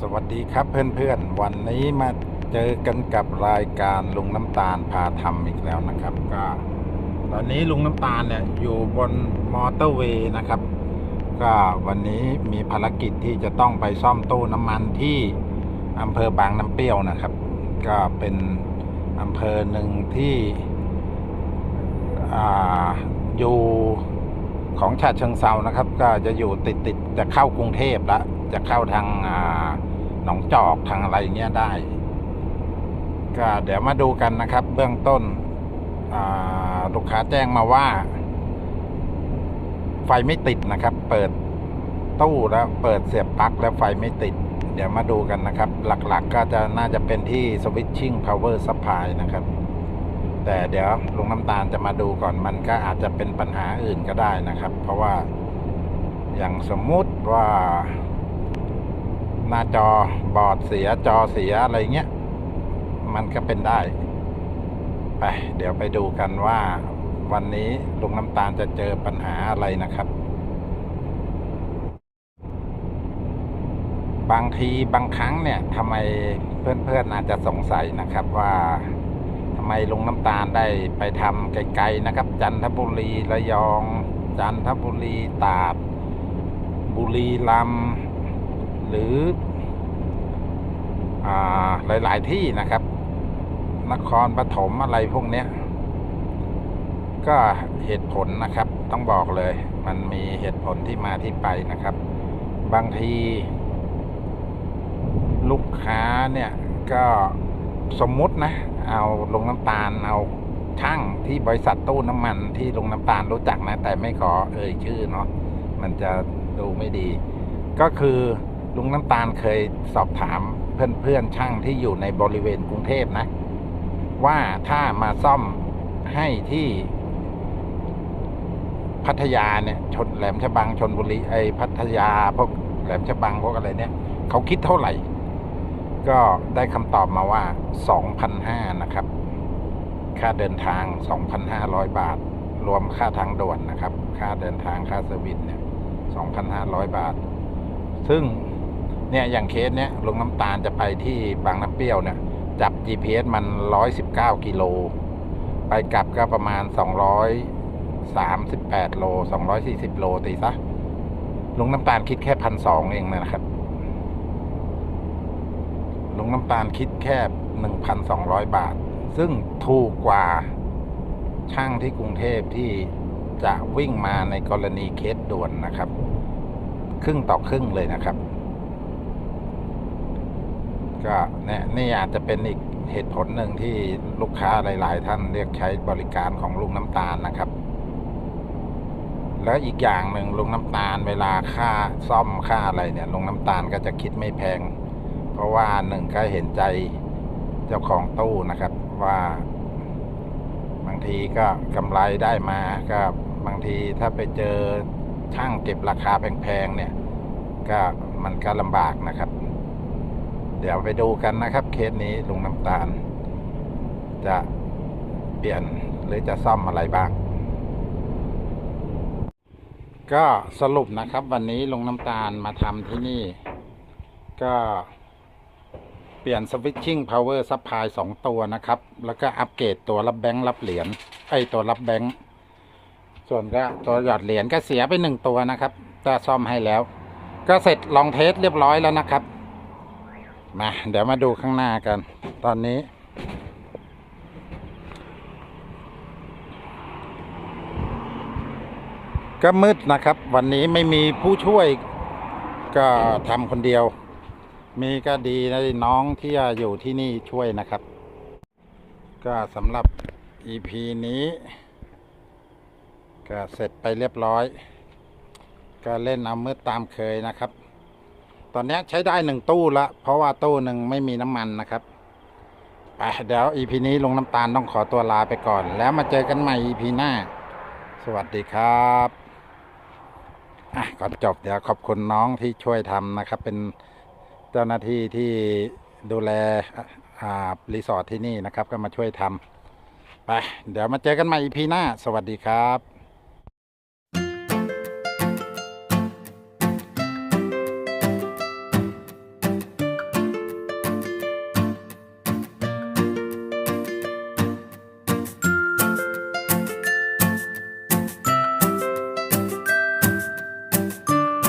สวัสดีครับเพื่อนๆ วันนี้มาเจอกันกับรายการลุงน้ำตาลพาทำอีกแล้วนะครับ ก็ตอนนี้ลุงน้ำตาลเนี่ยอยู่บนมอเตอร์เวย์นะครับ ก็วันนี้มีภารกิจที่จะต้องไปซ่อมตู้น้ำมันที่อำเภอบางน้ำเปรี้ยวนะครับ ก็เป็นอำเภอหนึ่งที่อ่าอยู่ ของฉะเชิงเซานะครับ ก็จะอยู่ติดติดๆจะเข้ากรุงเทพแล้วจะเข้าทางหนองจอกทางอะไรเงี้ยได้ ก็เดี๋ยวมาดูกันนะครับ เบื้องต้นลูกค้าแจ้งมาว่า ไฟไม่ติดนะครับ เปิดตู้แล้วเปิดเสียบปลั๊กแล้วไฟไม่ติด เดี๋ยวมาดูกันนะครับ หลักๆก็จะน่าจะเป็นที่ switching power supply นะครับ แต่เดี๋ยวลุงน้ำตาลจะมาดูก่อนมันก็อาจจะเป็นปัญหาอื่นก็ได้นะครับ เพราะว่าอย่างสมมุติว่า หน้าจอบอดเสียจอเสียอะไรเงี้ย มันก็เป็นได้ ไป เดี๋ยวไปดูกันว่าวันนี้ลุงน้ำตาลจะเจอปัญหาอะไรนะครับ บางทีบางครั้งเนี่ยทำไมเพื่อนๆอาจจะสงสัยนะครับว่า ทำไมลุงน้ำตาลได้ไปทำไกลๆนะครับ จันทบุรีระยอง จันทบุรีตราด บุรีรัมหรืออหลายๆที่นะครับ นครปฐมอะไรพวกเนี้ย ก็เหตุผลนะครับ ต้องบอกเลย มันมีเหตุผลที่มาที่ไปนะครับ บางที ลูกค้าเนี่ยก็ สมมุตินะ เอาลงน้ำตาลเอาช่างที่บริษัทตู้น้ำมันที่ลงน้ำตาลรู้จักนะ แต่ไม่ขอเอ่ยชื่อเนาะมันจะดูไม่ดี ก็คือลุงน้ำตาลเคยสอบถามเพื่อนๆช่างที่อยู่ในบริเวณกรุงเทพนะ ว่าถ้ามาซ่อมให้ที่พัทยาเนี่ยชนแหลมฉบังชนบุรีไอพัทยาพวกแหลมฉบังพวกอะไรเนี่ย เขาคิดเท่าไหร่ ก็ได้คำตอบมาว่า 2,500 นะครับ ค่าเดินทาง 2,500 บาท รวมค่าทางด่วนนะครับ ค่าเดินทางค่าเซอร์วิสเนี่ย 2,500 บาท ซึ่งเนี่ยอย่างเคสเนี้ยลงน้ำตาลจะไปที่บางน้ำเปรี้ยวเนี่ย จับ GPS มัน 119 กิโล ไปกลับก็ประมาณ 238 โล 240 โลตีซะลุงน้ำตาลคิดแค่พันสองเองนะครับ ลุงน้ำตาลคิดแค่หนึ่งพันสองร้อยบาท ซึ่งถูกกว่าช่างที่กรุงเทพที่จะวิ่งมาในกรณีเคสด่วนนะครับ ครึ่งต่อครึ่งเลยนะครับ ก็เนี่ยนี่อาจจะเป็นอีกเหตุผลหนึ่งที่ลูกค้าหลาย ๆ ท่านเรียกใช้บริการของลุงน้ำตาลนะครับ แล้วอีกอย่างหนึ่งลุงน้ำตาลเวลาค่าซ่อมค่าอะไรเนี่ยลุงน้ำตาลก็จะคิดไม่แพง เพราะว่าหนึ่งก็เห็นใจเจ้าของตู้นะครับ ว่าบางทีก็กำไรได้มาก็บางทีถ้าไปเจอช่างเก็บราคาแพงๆเนี่ย ก็มันก็ลำบากนะครับ เดี๋ยวไปดูกันนะครับ เคสนี้ลุงน้ำตาล จะเปลี่ยนหรือจะซ่อมอะไรบ้าง ก็สรุปนะครับ วันนี้ลุงน้ำตาลมาทำที่นี่ ก็ ปลี่ยนสวิตชิ่งพาวเวอร์ซัพพลายสองตัวนะครับ แล้วก็อัปเกรดตัวรับแบงค์รับเหรียญไอตัวรับแบงค์ส่วนก็ตัวหยอดเหรียญก็เสียไปหนึ่งตัวนะครับก็ซ่อมให้แล้ว ก็เสร็จลองเทสเรียบร้อยแล้วนะครับมาเดี๋ยวมาดูข้างหน้ากัน ตอนนี้ ก็มืดนะครับ วันนี้ไม่มีผู้ช่วยก็ทำคนเดียว มีก็ดีนะน้องที่อยู่ที่นี่ช่วยนะครับ ก็สำหรับ EP นี้ ก็เสร็จไปเรียบร้อย ก็เล่นเอามืดตามเคยนะครับ ตอนนี้ใช้ได้หนึ่งตู้ละ เพราะว่าตู้หนึ่งไม่มีน้ำมันนะครับไปเดี๋ยว EP นี้ลงน้ำตาลต้องขอตัวลาไปก่อน แล้วมาเจอกันใหม่ EP หน้า สวัสดีครับอะก่อนจบเดี๋ยวขอบคุณน้องที่ช่วยทำนะครับ เป็น เจ้าหน้าที่ที่ดูแลรีสอร์ทที่นี่นะครับ ก็มาช่วยทำไป เดี๋ยวมาเจอกันใหม่ EP หน้า สวัสดีครับ